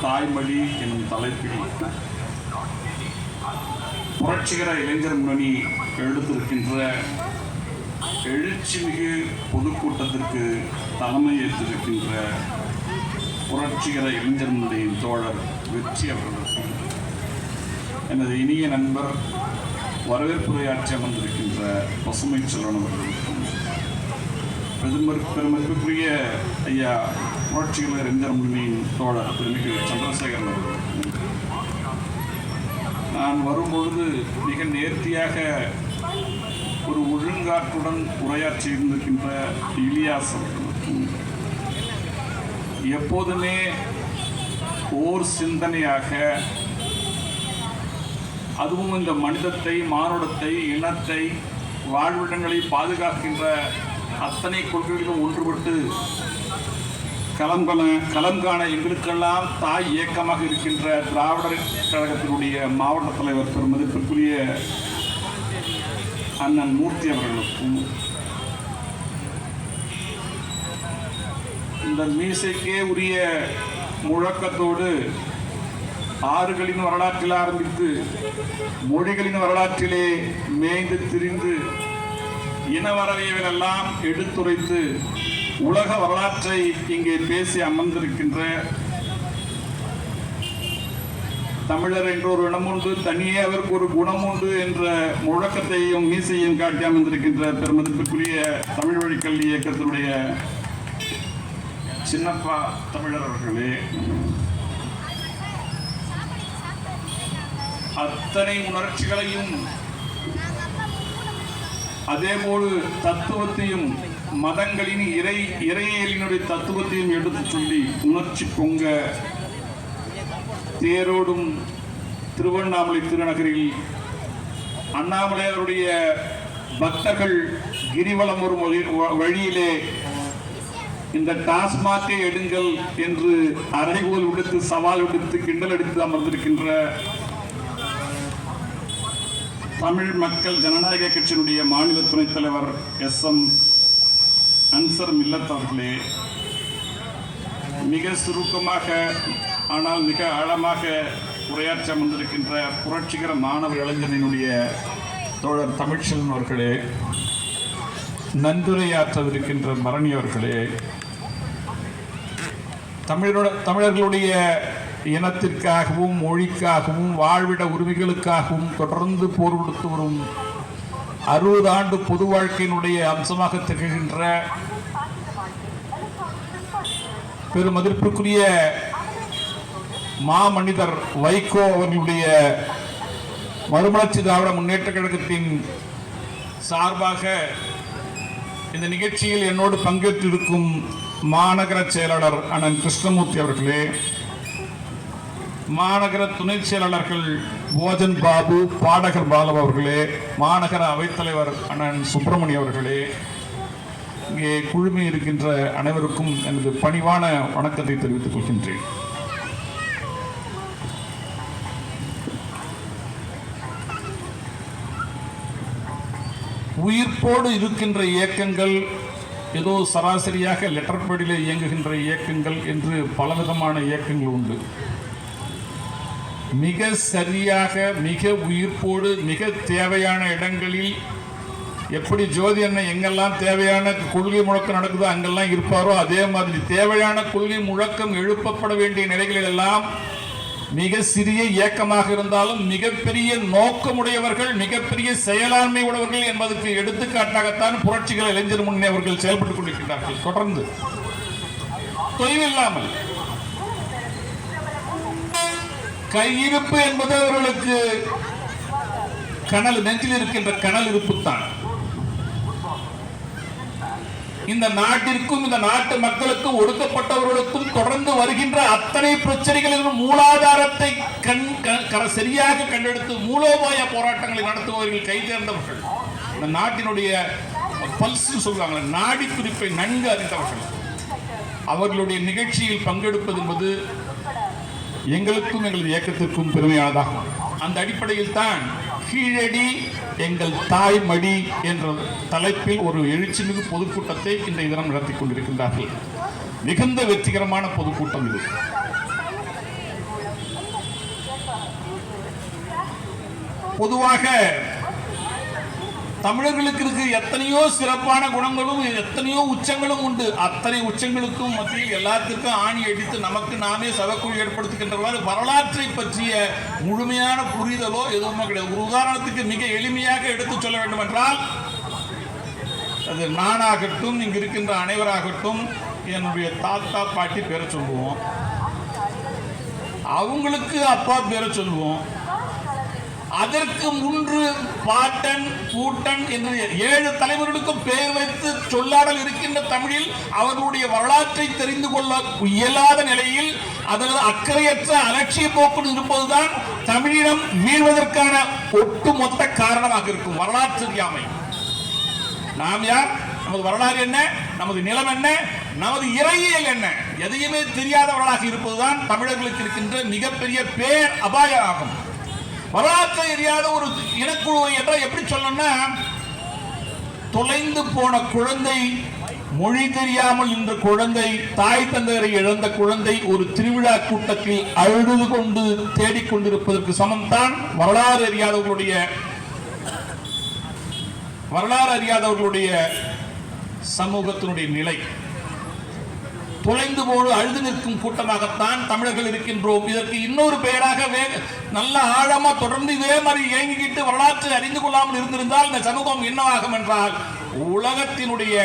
தாய்மொழி என்னும் தலைப்பில் புரட்சிகர இளைஞர் முன்னணி எழுத்திருக்கின்ற எழுச்சிமிகு பொதுக்கூட்டத்திற்கு தலைமையேற்றிருக்கின்ற புரட்சிகர இளைஞர் முன்னணியின் தோழர் வெற்றி அவர்களுக்கு எனது இனிய நண்பர் வரவேற்புரையாற்றி அமர்ந்திருக்கின்ற பசுமை செல்வன் அவர்களுக்கும் பெருமர் பெருமதிப்புக்குரிய ஐயா புரட்சிகர இளைஞர் முன்னணியின் தோழர் திருமிகு சந்திரசேகரன் அவர்கள். நான் வரும்பொழுது மிக நேர்த்தியாக ஒரு ஒழுங்காற்றுடன் உரையாற்றி இருந்திருக்கின்ற இலியாஸ் எப்போதுமே ஓர் சிந்தனையாக அதுவும் இந்த மனிதத்தை மானுடத்தை இனத்தை வாழ்விடங்களை பாதுகாக்கின்ற அத்தனை கொள்கைகளிலும் ஒன்றுபட்டு களம் களம் காண எங்களுக்கெல்லாம் தாய் இயக்கமாக இருக்கின்ற திராவிடர் கழகத்தினுடைய மாவட்ட தலைவர் பெருமதிப்பிற்குரிய அண்ணன் மூர்த்தி அவர்களுக்கும் இந்த மீசைக்கே உரிய முழக்கத்தோடு ஆறுகளின் வரலாற்றில் ஆரம்பித்து மொழிகளின் வரலாற்றிலே மேய்ந்து திரிந்து இன எடுத்துரைத்து உலக வரலாற்றை இங்கே பேசி அமர்ந்திருக்கின்ற தமிழர் என்ற ஒரு இடம் உண்டு தனியே அவருக்கு ஒரு குணம் உண்டு என்ற முழக்கத்தையும் மீசையும் காட்டி அமர்ந்திருக்கின்ற பெருமதிப்பிற்குரிய தமிழ் வழி கல்வி இயக்கத்தினுடைய சின்னப்பா தமிழர் அவர்களே அத்தனை உணர்ச்சிகளையும் அதேபோல் தத்துவத்தையும் மதங்களின் இறை இறையியலினுடைய தத்துவத்தையும் எடுத்து சொல்லி உணர்ச்சி பொங்க தேரோடும் திருவண்ணாமலை திருநகரில் அண்ணாமலையாருடைய பக்தர்கள் கிரிவலம் வரும் வழி- வழியிலே இந்த டாஸ்மாகை எடுங்கள் என்று அறைகோல் விடுத்து சவால் விடுத்து கிண்டல் அடித்து அமர்ந்திருக்கின்ற தமிழ் மக்கள் ஜனநாயக கட்சியினுடைய மாநில துணைத் தலைவர் எஸ் எம் அன்சர் மில்லத்தவர்களே மிக சுருக்கமாக ஆனால் மிக ஆழமாக உரையாற்ற வந்திருக்கின்ற புரட்சிகர மாணவ இளைஞரினுடைய தோழர் தமிழ்ச்செல்வன் அவர்களே நன்றுரையாற்றவிருக்கின்ற மரணி அவர்களே தமிழோட தமிழர்களுடைய இனத்திற்காகவும் மொழிக்காகவும் வாழ்விட உரிமைகளுக்காகவும் தொடர்ந்து போர் கொடுத்து வரும் அறுபது ஆண்டு பொது வாழ்க்கையினுடைய அம்சமாக திகழ்கின்ற பெருமதிப்பிற்குரிய மாமனிதர் வைகோ அவர்களுடைய மறுமலர்ச்சி திராவிட முன்னேற்ற கழகத்தின் சார்பாக இந்த நிகழ்ச்சியில் என்னோடு பங்கேற்றிருக்கும் மாநகர செயலாளர் அண்ணன் கிருஷ்ணமூர்த்தி அவர்களே மாநகர துணை செயலாளர்கள் போஜன் பாபு பாடகர் பாலவ் அவர்களே மாநகர அவைத்தலைவர் அண்ணன் சுப்பிரமணி அவர்களே இங்கே குழுமி இருக்கின்ற அனைவருக்கும் எனது பணிவான வணக்கத்தை தெரிவித்துக் கொள்கின்றேன். உயிர்ப்போடு இருக்கின்ற இயக்கங்கள் ஏதோ சராசரியாக லெட்டர் பேடில் இயங்குகின்ற இயக்கங்கள் என்று பலவிதமான இயக்கங்கள் உண்டு. மிக சரியாக மிக உயிர்ப்போடு மிக தேவையான இடங்களில் எப்படி ஜோதி அண்ணன் எங்கெல்லாம் தேவையான கொள்கை முழக்கம் நடக்குதோ அங்கெல்லாம் இருப்பாரோ அதே மாதிரி தேவையான கொள்கை முழக்கம் எழுப்பப்பட வேண்டிய நிலைகளில் எல்லாம் மிக சிறிய இயக்கமாக இருந்தாலும் மிகப்பெரிய நோக்கமுடையவர்கள் மிகப்பெரிய செயலாண்மை உடையவர்கள் என்பதற்கு எடுத்துக்காட்டாகத்தான் புரட்சிகள் இளைஞர் முன்னே அவர்கள் செயல்பட்டுக் கொண்டிருக்கிறார்கள் தொடர்ந்து. தொய்வில்லாமல். கையிருப்பு என்பது அவர்களுக்கு கனல் நெஞ்சில் இருக்கின்ற கனல் இருப்பு தான் இந்த நாட்டிற்கும் இந்த நாட்டு மக்களுக்கும் ஒடுக்கப்பட்டவர்களுக்கும் தொடர்ந்து வருகின்ற அத்தனை பிரச்சனைகளிலும் மூலாதாரத்தை கண் க- சரியாக கண்டெடுத்து மூலோபாய போராட்டங்களை நடத்துபவர்கள் கைதேர்ந்தவர்கள் இந்த நாட்டினுடைய பல்ஸ் சொல்லுவாங்க நாடி குறிப்பை நன்கு அறிந்தவர்கள். அவர்களுடைய நிகழ்ச்சியில் பங்கெடுப்பது என்பது எங்களுக்கும் எங்களது இயக்கத்திற்கும் பெருமையானதாகும் அந்த அடிப்படையில் தான் கீழடி எங்கள் தாய் மடி என்ற தலைப்பில் ஒரு எழுச்சிமிகு பொதுக்கூட்டத்தை இந்த இதனம் நடத்தி கொண்டிருக்கின்றார்கள். மிகுந்த வெற்றிகரமான பொதுக்கூட்டம் இது. பொதுவாக தமிழர்களுக்கு இருக்கு எத்தனையோ சிறப்பான குணங்களும் எத்தனையோ உச்சங்களும் உண்டு. அத்தனை உச்சங்களுக்கும் மத்தியில் எல்லாத்துக்கும் ஆணி அடித்து நமக்கு நாமே சவக்குழி ஏற்படுத்துகின்றவாறு வரலாற்றை பற்றிய முழுமையான புரிதலோ எதுவுமே கிடையாது. ஒரு உதாரணத்துக்கு மிக எளிமையாக எடுத்து சொல்ல வேண்டும் என்றால் அது நானாகட்டும் இங்கு இருக்கின்ற அனைவராகட்டும் என்னுடைய தாத்தா பாட்டி பேரை சொல்லுவோம். அவங்களுக்கு அப்பா பேரை சொல்லுவோம். அதற்கு முன்று பாட்டன் பூட்டன் என்று ஏழு தலைவர்களுக்கும் பெயர் வைத்து சொல்லாடல் இருக்கின்ற தமிழில் அவர்களுடைய வரலாற்றை தெரிந்து கொள்ள இயலாத நிலையில் அதற்கு அக்கறையற்ற அலட்சிய போக்குடன் இருப்பதுதான் தமிழினம் வீழ்வதற்கான ஒட்டுமொத்த காரணமாக இருக்கும். வரலாற்று தெரியாமை நாம் யார்? நமது வரலாறு என்ன? நமது நிலம் என்ன? நமது இறையியல் என்ன? எதையுமே தெரியாதவர்களாக இருப்பதுதான் தமிழர்களுக்கு இருக்கின்ற மிகப்பெரிய பேர் அபாயம் ஆகும் வரலாற்றை அறியாத ஒரு இனக்குழுவை என்றால் எப்படி சொல்லணும்னா தொலைந்து போன குழந்தை மொழி தெரியாமல் இந்த குழந்தை தாய் தந்தையரை இழந்த குழந்தை ஒரு திருவிழா கூட்டத்தில் அழுது கொண்டு தேடிக்கொண்டிருப்பதற்கு சமம்தான் வரலாறு அறியாதவர்களுடைய வரலாறு அறியாதவர்களுடைய சமூகத்தினுடைய நிலை. தொலைந்து போடு அழுது நிற்கும் கூட்டமாகத்தான் தமிழர்கள் இருக்கின்றோம். இதற்கு இன்னொரு பெயராக வே- நல்ல ஆழமா தொடர்ந்து இதே மாதிரி இயங்கிக்கிட்டு வரலாற்றை அறிந்து கொள்ளாமல் இருந்திருந்தால் இந்த சமூகம் என்னவாகும் என்றால் உலகத்தினுடைய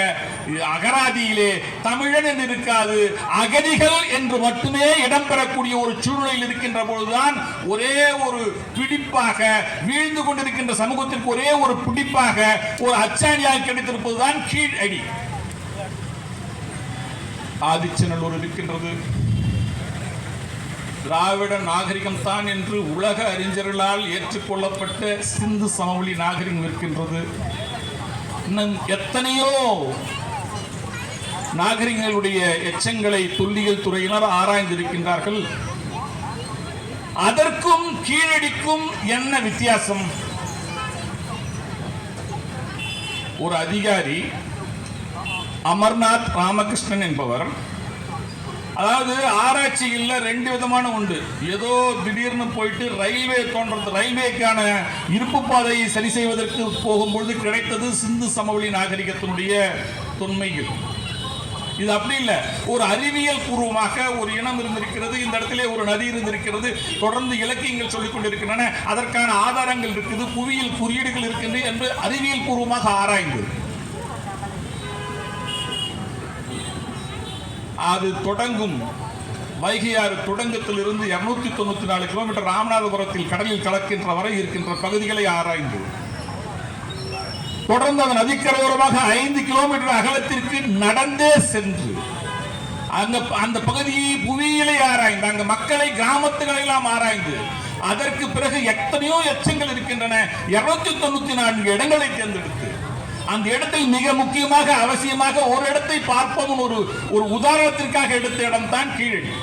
அகராதியிலே தமிழன் என்று இருக்காது அகதிகள் என்று மட்டுமே இடம்பெறக்கூடிய ஒரு சூழ்நிலையில் இருக்கின்ற பொழுதுதான் ஒரே ஒரு பிடிப்பாக வீழ்ந்து கொண்டிருக்கின்ற சமூகத்திற்கு ஒரே ஒரு பிடிப்பாக ஒரு அச்சாணியாக கிடைத்திருப்பதுதான் கீழ் அடி ஆதிச்சநல்லூர் இருக்கின்றது. திராவிட நாகரிகம் தான் என்று உலக அறிஞர்களால் ஏற்றுக்கொள்ளப்பட்ட சிந்து சமவெளி நாகரிகம் இருக்கின்றது. இன்னும் எத்தனையோ நாகரிகங்களுடைய எச்சங்களை தொல்லியல் துறையினர் ஆராய்ந்திருக்கின்றார்கள். அதற்கும் கீழடிக்கும் என்ன வித்தியாசம்? ஒரு அதிகாரி அமர்நாத் ராமகிருஷ்ணன் என்பவர். அதாவது ஆராய்ச்சிகளில் ரெண்டு விதமான உண்டு. ஏதோ திடீர்னு போயிட்டு ரயில்வே தோன்றது ரயில்வேக்கான இருப்பு பாதையை சரி செய்வதற்கு போகும்பொழுது கிடைத்தது சிந்து சமவெளி நாகரிகத்தினுடைய தொன்மைகள். இது அப்படி இல்லை. ஒரு அறிவியல் பூர்வமாக ஒரு இனம் இருந்திருக்கிறது இந்த இடத்திலே ஒரு நதி இருந்திருக்கிறது தொடர்ந்து இலக்கியங்கள் சொல்லிக் கொண்டிருக்கின்றன அதற்கான ஆதாரங்கள் இருக்குது புவியியல் குறியீடுகள் இருக்கின்றன என்று அறிவியல் பூர்வமாக ஆராய்ந்து அது தொடங்கும். வைகையாறு தொடங்கத்திலிருந்து இருநூத்தி தொண்ணூத்தி நாலு கிலோமீட்டர் ராமநாதபுரத்தில் கடலில் கலக்கின்ற வரை இருக்கின்ற பகுதிகளை ஆராய்ந்து. தொடர்ந்து அதன் நதிக்கரையோரமாக ஐந்து கிலோமீட்டர் அகலத்திற்கு நடந்தே சென்று அங்க அந்த பகுதியை புவியியலை ஆராய்ந்து அங்க மக்களை கிராமத்துகளை எல்லாம் ஆராய்ந்து அதற்கு பிறகு எத்தனையோ எச்சங்கள் இருக்கின்றன இருநூத்தி தொண்ணூத்தி நான்கு இடங்களை தேர்ந்தெடுத்து அந்த இடத்தில் மிக முக்கியமாக அவசியமாக ஒரு இடத்தை பார்ப்போம் ஒரு ஒரு உதாரணத்திற்காக எடுத்த இடம் தான் கீழடி.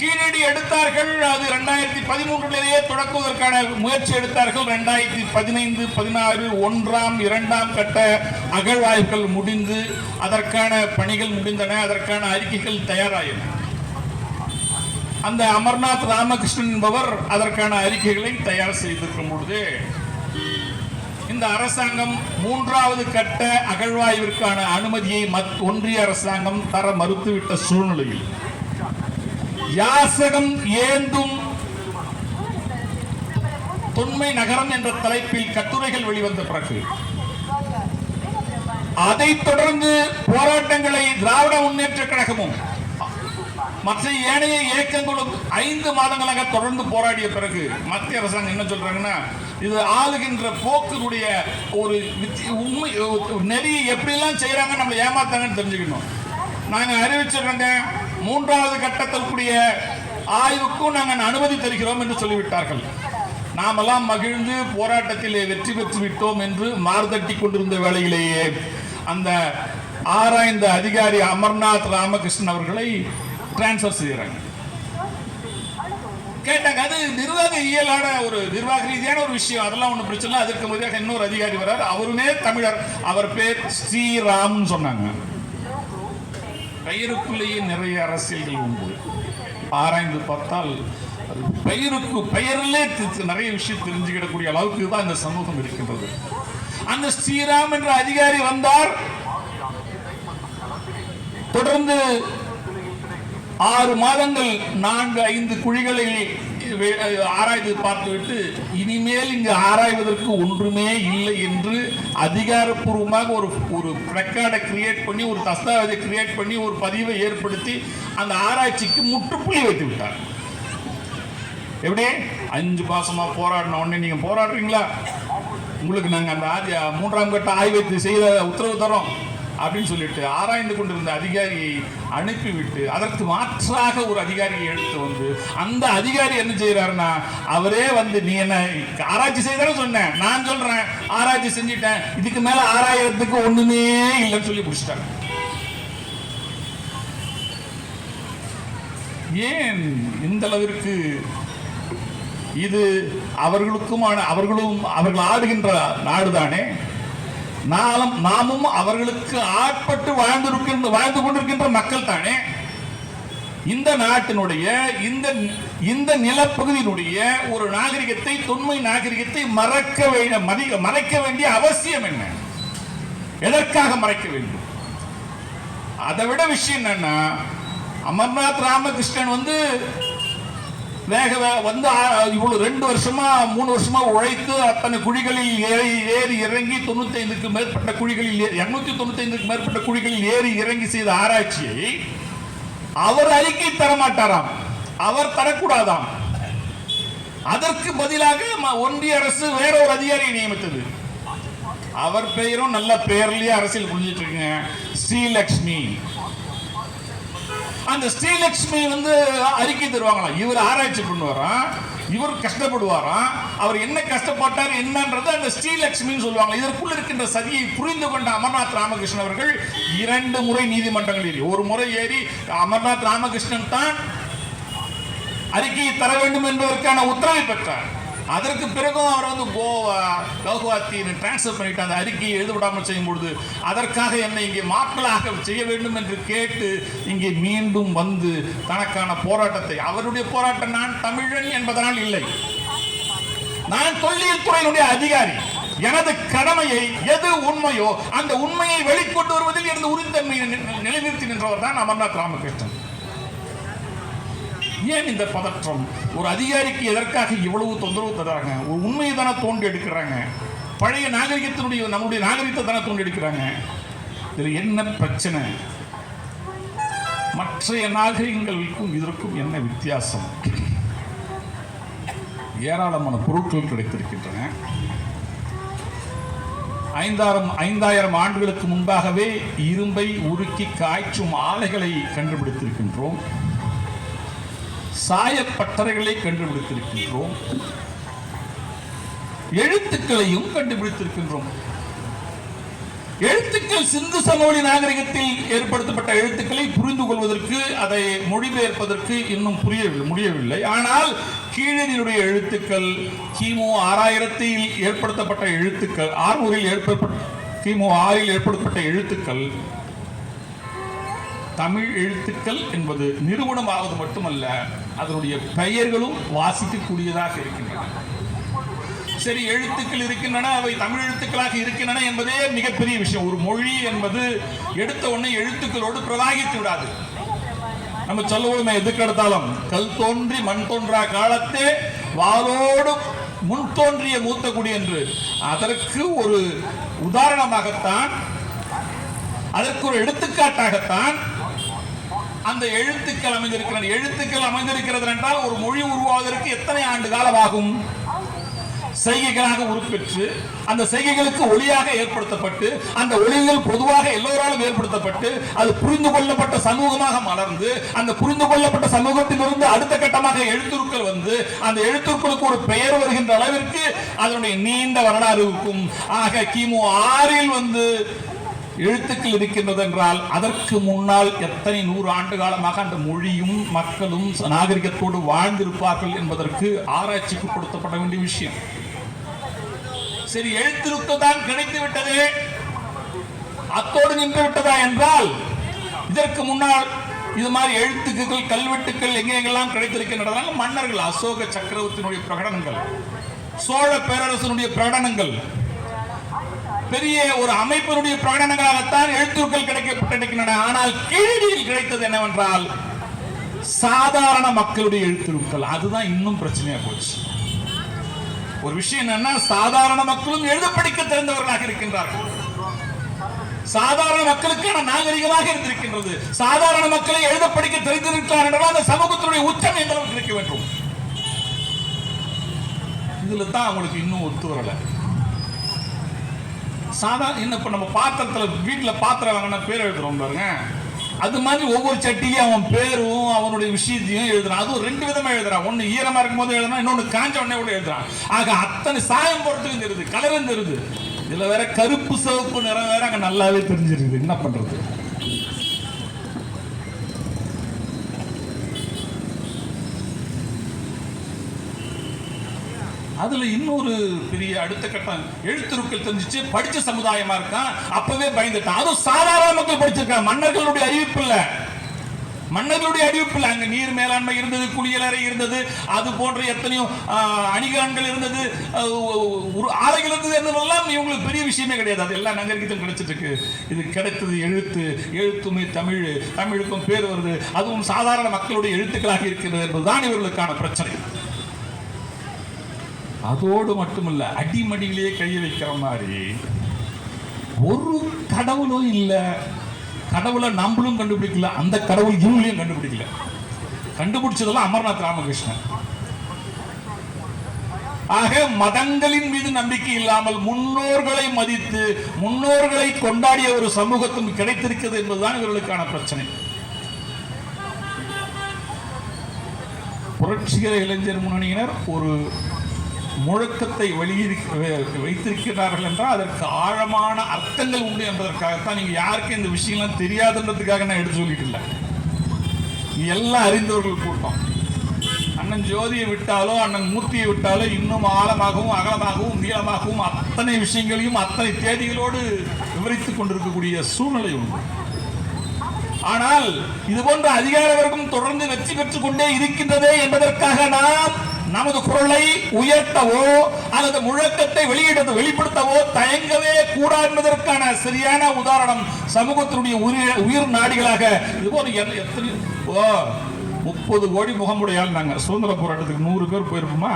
கீழடி எடுத்தார்கள் அது ரெண்டாயிரத்தி பதிமூன்றிலேயே தொடக்குவதற்கான முயற்சி எடுத்தார்கள். ரெண்டாயிரத்தி பதினைந்து பதினாறு ஒன்றாம் இரண்டாம் கட்ட அகழ்வாய்வுகள் முடிந்து அதற்கான பணிகள் முடிந்தன அதற்கான அறிக்கைகள் தயாராயின. அந்த அமர்நாத் ராமகிருஷ்ணன் என்பவர் அதற்கான அறிக்கைகளை தயார் செய்திருக்கும் பொழுது இந்த அரசாங்கம் மூன்றாவது கட்ட அகழ்வாய்விற்கான அனுமதியை ஒன்றிய அரசாங்கம் தர மறுத்துவிட்ட சூழ்நிலையில் யாசகம் ஏந்தும் தொன்மை நகரம் என்ற தலைப்பில் கட்டுரைகள் வெளிவந்த பிறகு அதைத் தொடர்ந்து போராட்டங்களை திராவிட முன்னேற்ற கழகமும் மற்ற ஏனைய இயக்கங்களும் ஐந்து மாதங்களாக தொடர்ந்து போராடிய பிறகு மத்திய அரசாங்கம் என்ன சொல்றாங்கன்னா இது ஆளுகின்ற போக்கினுடைய ஒரு உண்மை நெறியை எப்படிலாம் செய்கிறாங்க நம்மளை ஏமாத்தாங்கன்னு தெரிஞ்சுக்கணும். நாங்கள் அறிவிச்சிடுறோங்க மூன்றாவது கட்டத்திற்குரிய ஆய்வுக்கும் நாங்கள் அனுமதி தருகிறோம் என்று சொல்லிவிட்டார்கள். நாமெல்லாம் மகிழ்ந்து போராட்டத்திலே வெற்றி பெற்று விட்டோம் என்று மார்தட்டி கொண்டிருந்த வேளையிலேயே அந்த ஆராய்ந்த அதிகாரி அமர்நாத் ராமகிருஷ்ணன் அவர்களை டிரான்ஸ்ஃபர் செய்கிறாங்க. கேட்டாங்க. அது நிர்வாக இயலான ஒரு நிர்வாக ரீதியான ஒரு விஷயம். அதெல்லாம் ஒன்றும் பிரச்சனை இல்லை. அதற்கு முதலாக இன்னொரு அதிகாரி வர்றார். அவருமே தமிழர். அவர் பேர் ஸ்ரீராம்னு சொன்னாங்க. பெயருக்குள்ளேயே நிறைய அரசியல்கள் உண்டு. ஆராய்ந்து பார்த்தால் பெயருக்கு பெயரிலே நிறைய விஷயம் தெரிஞ்சுக்கிடக்கூடிய அளவுக்கு தான் இந்த சமூகம் இருக்கின்றது. அந்த ஸ்ரீராம் என்ற அதிகாரி வந்தார். தொடர்ந்து ஆறு மாதங்கள் நான்கு ஐந்து குழிகளை ஆராய்ந்து பார்த்துவிட்டு இனிமேல் இங்கு ஆராய்வதற்கு ஒன்றுமே இல்லை என்று அதிகாரப்பூர்வமாக ஒரு ஒரு ரெக்கார்டை கிரியேட் பண்ணி ஒரு தஸ்தாவேஜை கிரியேட் பண்ணி ஒரு பதிவை ஏற்படுத்தி அந்த ஆராய்ச்சிக்கு முற்றுப்புள்ளி வைத்து விட்டார். எப்படி? அஞ்சு மாசமா போராடின உடனே நீங்க போராடுறீங்களா? உங்களுக்கு நாங்கள் அந்த ஆதி மூன்றாம் கட்ட ஆய்வை செய்த உத்தரவு தரோம். அப்படின்னு சொல்லிட்டு ஆராய்ந்து கொண்டிருந்த அதிகாரியை அனுப்பிவிட்டு அதற்கு மாற்றாக ஒரு அதிகாரியை எடுத்து வந்து அந்த அதிகாரி என்ன செய்யறாருன்னா அவரே வந்து நீ என்ன ஆராய்ச்சி செய்தாலும் சொன்னேன் நான் சொல்றேன். ஆராய்ச்சி செஞ்சிட்டேன். இதுக்கு மேல ஆராயறதுக்கு ஒண்ணுமே இல்லைன்னு சொல்லி முடிச்சிட்டாங்க. ஏன் இந்த அளவிற்கு இது அவர்களுக்குமான அவர்களும் அவர்கள் ஆடுகின்ற நாடுதானே? நாளும் நாமும் அவர்களுக்கு ஆட்பட்டு வாழ்ந்திருக்கின்ற வாழ்ந்து கொண்டிருக்கின்ற மக்கள் தானே. இந்த நாட்டினுடைய இந்த இந்த நிலப்பகுதியினுடைய ஒரு நாகரிகத்தை தொன்மை நாகரிகத்தை மறக்க வேண்டிய மதி- மறைக்க வேண்டிய அவசியம் என்ன? எதற்காக மறைக்க வேண்டும்? அதை விட விஷயம் என்னன்னா அமர்நாத் ராமகிருஷ்ணன் வந்து வேக வந்து இவ்வளவு ரெண்டு வருஷமா மூணு வருஷமா உழைத்து அத்தனை குழிகளில் ஏறி ஏறி இறங்கி தொண்ணூத்தி ஐந்துக்கு மேற்பட்ட குழிகளில் இருநூத்தி தொண்ணூத்தி ஐந்துக்கு மேற்பட்ட குழிகளில் ஏறி இறங்கி செய்த ஆராய்ச்சியை அவர் அறிக்கை தர மாட்டாராம். அவர் தரக்கூடாதாம். அதற்கு பதிலாக ம- ஒன்றிய அரசு வேற ஒரு அதிகாரியை நியமித்தது. அவர் பெயரும் நல்ல பெயர்லயே அரசியல் புரிஞ்சிட்டு இருக்குங்க. ஸ்ரீலக்ஷ்மி. அந்த ஸ்ரீலக்ஷ்மி வந்து அறிக்கை தருவாங்களாம். இவர் ஆராய்ச்சி பண்ணுவாராம். இவர் கஷ்டப்படுவாராம். அவர் என்ன கஷ்டப்பட்டார் என்னன்றது அந்த ஸ்ரீலக்ஷ்மின்னு சொல்லுவாங்க. இதற்குள் இருக்கின்ற சதியை புரிந்து கொண்ட அமர்நாத் ராமகிருஷ்ணன் அவர்கள் இரண்டு முறை நீதிமன்றங்கள் ஏறி ஒரு முறை ஏறி அமர்நாத் ராமகிருஷ்ணன் தான் அறிக்கையை தர வேண்டும் என்பதற்கான உத்தரவை பெற்றார். அதற்கு பிறகும் அவர் வந்து கோவா கவுஹாத்தின்னு டிரான்ஸ்ஃபர் பண்ணிட்டு அந்த அறிக்கையை எழுத விடாமல் செய்யும் பொழுது அதற்காக என்னை இங்கே மாற்றலாக செய்ய வேண்டும் என்று கேட்டு இங்கே மீண்டும் வந்து தனக்கான போராட்டத்தை அவருடைய போராட்டம் நான் தமிழன் என்பதனால் இல்லை. நான் தொல்லியல் துறையினுடைய அதிகாரி. எனது கடமையை எது உண்மையோ அந்த உண்மையை வெளிக்கொண்டு வருவதில் எனது உறுதித்தன்மையை நிலைநிறுத்தி நின்றவர் தான் அமர்நாத் ராமகிருஷ்ணன். ஏன் இந்த பதற்றம்? ஒரு அதிகாரிக்கு எதற்காக இவ்வளவு தொந்தரவு தர்றாங்க ஒரு உண்மையை தானே தோண்டி எடுக்கிறாங்க. பழைய நாகரிகத்தினுடைய நம்முடைய நாகரிகத்தை தானே தோண்டி எடுக்கிறாங்க. இதில் என்ன பிரச்சனை? மற்றைய நாகரிகங்களுக்கும் இதற்கும் என்ன வித்தியாசம்? ஏராளமான பொருட்கள் கிடைத்திருக்கின்றன. ஐந்தாயிரம் ஐந்தாயிரம் ஆண்டுகளுக்கு முன்பாகவே இரும்பை உருக்கி காய்ச்சும் ஆலைகளை கண்டுபிடித்திருக்கின்றோம். சாயப்பட்டறைகளை கண்டுபிடித்திருக்கின்றோம். எழுத்துக்களையும் கண்டுபிடித்திருக்கின்றோம். எழுத்துக்கள் சிந்து சமவெளி நாகரிகத்தில் ஏற்படுத்தப்பட்ட எழுத்துக்களை புரிந்து கொள்வதற்கு அதை மொழிபெயர்ப்பதற்கு இன்னும் புரியவில்லை முடியவில்லை. ஆனால் கீழடியினுடைய எழுத்துக்கள் கிமு ஆறாயிரத்தில் ஏற்படுத்தப்பட்ட எழுத்துக்கள் ஆறுநூறில் ஏற்பட்ட கிமு ஆறில் ஏற்படுத்தப்பட்ட எழுத்துக்கள் தமிழ் எழுத்துக்கள் என்பது நிறுவனமாவது மட்டுமல்ல அதனுடைய பெயர்களும் வாசிக்கக்கூடியதாக இருக்கின்றன. சரி எழுத்துக்கள் இருக்கின்றன அவை தமிழ் எழுத்துக்களாக இருக்கின்றன என்பதே மிகப்பெரிய விஷயம். ஒரு மொழி என்பது எடுத்த உடனே எழுத்துக்களோடு பிரவாகித்து விடாது. நம்ம சொல்லுவோமே எதுக்கு எடுத்தாலும் கல் தோன்றி மண் தோன்றா காலத்தே வாளோடு முன் தோன்றிய மூத்த குடி என்று. அதற்கு ஒரு உதாரணமாகத்தான் அதற்கு ஒரு எடுத்துக்காட்டாகத்தான் அந்த எழுத்துக்கள் அமைந்திருக்கிறது எழுத்துக்கள் அமைந்திருக்கிறது என்றால் ஒரு மொழி உருவாவதற்கு எத்தனை ஆண்டு காலம் ஆகும் செய்கைகளாக உருப்பெற்று அந்த செய்கைகளுக்கு ஒளியாக ஏற்படுத்தப்பட்டு அந்த ஒளிகள் பொதுவாக எல்லோராலும் ஏற்படுத்தப்பட்டு அது புரிந்து கொள்ளப்பட்ட சமூகமாக மலர்ந்து அந்த புரிந்து கொள்ளப்பட்ட சமூகத்திலிருந்து அடுத்த கட்டமாக எழுத்துருக்கள் வந்து அந்த எழுத்துருக்களுக்கு ஒரு பெயர் வருகின்ற அளவிற்கு அதனுடைய நீண்ட வரலாறு இருக்கும். ஆக கிமு ஆறில் வந்து எழுத்துக்கள் இருக்கின்றது என்றால் அதற்கு முன்னால் எத்தனை நூறு ஆண்டு காலமாக அந்த மொழியும் மக்களும் நாகரிகத்தோடு வாழ்ந்திருப்பார்கள் என்பதற்கு ஆராய்ச்சிக்கு கொடுக்கப்பட வேண்டிய விஷயம். சரி எழுத்திருக்கு தான் கிடைத்து விட்டது. அத்தோடு நின்று விட்டதா என்றால் இதற்கு முன்னால் இது மாதிரி எழுத்துக்கள் கல்வெட்டுக்கள் எங்கெங்கெல்லாம் கிடைத்திருக்கின்றன மன்னர்கள் அசோக சக்கரவர்த்தியினுடைய பிரகடனங்கள் சோழ பேரரசனுடைய பிரகடனங்கள் பெரிய ஒரு அமைப்பினுடைய பிரகடனங்களாகத்தான் எழுத்துக்கள் கிடைக்கப்பட்டிருக்கின்றன. ஆனால் கேள்வியில் கிடைத்தது என்னவென்றால் சாதாரண மக்களுடைய எழுத்துருக்கள். அதுதான் இன்னும் பிரச்சனையா போச்சு. ஒரு விஷயம் என்னன்னா சாதாரண மக்களும் எழுத படிக்க தெரிந்தவர்களாக இருக்கின்றார்கள். சாதாரண மக்களுக்கான நாகரிகமாக இருந்திருக்கின்றது. சாதாரண மக்களை எழுத படிக்க தெரிந்திருக்கிறார் என்றால் அந்த சமூகத்தினுடைய உச்சம் எங்களுக்கு இருக்க வேண்டும்? இதுல தான் அவங்களுக்கு இன்னும் ஒத்து வரல. சாதாரண என்ன இப்போ நம்ம பாத்திரத்தில் வீட்டில் பாத்திரம் வாங்கினா பேர் எழுதுறோம் பாருங்க. அது மாதிரி ஒவ்வொரு சட்டியும் அவன் பேரும் அவனுடைய விஷயத்தையும் எழுதுறான். அதுவும் ரெண்டு விதமாக எழுதுறான். ஒன்று ஈரமாக இருக்கும் போது எழுதுறான் இன்னொன்று காஞ்ச உடனே கூட எழுதுறான். ஆக அத்தனை சாயம் போடுறதுக்கும் தெரியுது கலரும் தெரியுது. இதில் வேற கருப்பு சிவப்பு நிறம் வேற அங்கே நல்லாவே தெரிஞ்சிருக்குது. என்ன பண்ணுறது அதுல இன்னொரு பெரிய அடுத்த கட்டம். எழுத்துருக்கள் தெரிஞ்சிச்சு படிச்ச சமுதாயமா இருக்கான் அப்பவே பயந்துட்டான். அதுவும் சாதாரண மக்கள் படிச்சிருக்காங்க மன்னர்களுடைய அறிவிப்பு இல்ல. மன்னர்களுடைய அறிவிப்பு இல்ல. அங்க நீர் மேலாண்மை இருந்தது குளியலறை இருந்தது அது போன்ற எத்தனையோ அணிகான்கள் இருந்தது ஒரு ஆலைகள் இருந்தது என்பதெல்லாம் இவங்களுக்கு பெரிய விஷயமே கிடையாது. அது எல்லா நகரிக்கத்தில் கிடைச்சிட்டு இருக்கு. இது கிடைத்தது எழுத்து எழுத்துமை தமிழ் தமிழுக்கும் பேர் வருது. அதுவும் சாதாரண மக்களுடைய எழுத்துக்களாக இருக்கிறது என்பதுதான் இவர்களுக்கான பிரச்சனை. அதோடு மட்டுமல்ல அடிமடியிலேயே கையை வைக்கிற மாதிரி ஒரு கடவுளும் இல்ல. கடவுளை நம்மளும் கண்டுபிடிக்கல அந்த கடவுள் இவங்களையும் கண்டுபிடிக்கல. கண்டுபிடிச்சதெல்லாம் அமர்நாத் ராமகிருஷ்ணன். ஆக மதங்களின் மீது நம்பிக்கை இல்லாமல் முன்னோர்களை மதித்து முன்னோர்களை கொண்டாடிய ஒரு சமூகத்தும் கிடைத்திருக்கிறது என்பதுதான் இவர்களுக்கான பிரச்சனை. புரட்சிகர இளைஞர் முன்னணியினர் ஒரு முழக்கத்தை வெளியிரு வைத்திருக்கிறார்கள் என்றால் அதற்கு ஆழமான அர்த்தங்கள் உண்டு என்பதற்காகத்தான் நீங்க யாருக்கும் இந்த விஷயம்லாம் தெரியாதுன்றதுக்காக நான் எடுத்து சொல்லிட்டு இல்லை. எல்லாம் அறிந்தவர்கள் கூட்டம். அண்ணன் ஜோதியை விட்டாலோ அண்ணன் மூர்த்தியை விட்டாலோ இன்னும் ஆழமாகவும் அகலமாகவும் நீளமாகவும் அத்தனை விஷயங்களையும் அத்தனை தேதிகளோடு விவரித்துக் கொண்டிருக்கக்கூடிய சூழ்நிலை உண்டு. ஆனால் இது போன்ற அதிகார வர்க்கம் தொடர்ந்து வெற்றி பெற்றுக் கொண்டே இருக்கின்றதே என்பதற்காக நாம் நமது குரலை உயர்த்தவோ அல்லது முழக்கத்தை வெளியிட வெளிப்படுத்தவோ தயங்கவே கூடாது என்பதற்கான சரியான உதாரணம் சமூகத்தினுடைய உயிர் உயிர் நாடிகளாக இது எத்தனை ஓ முப்பது கோடி முகமுடையால் நாங்கள். சுதந்திர போராட்டத்துக்கு நூறு பேர் போயிருப்போமா?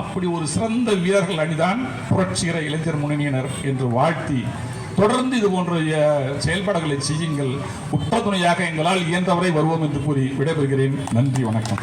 அப்படி ஒரு சிறந்த வீரர்கள் அணிதான் புரட்சிகர இளைஞர் முன்னணியினர் என்று வாழ்த்தி தொடர்ந்து இது போன்ற செயல்பாடுகளை செய்யுங்கள். உற்பத்துணையாக எங்களால் இயன்றவரை வருவோம் என்று கூறி விடைபெறுகிறேன். நன்றி வணக்கம்.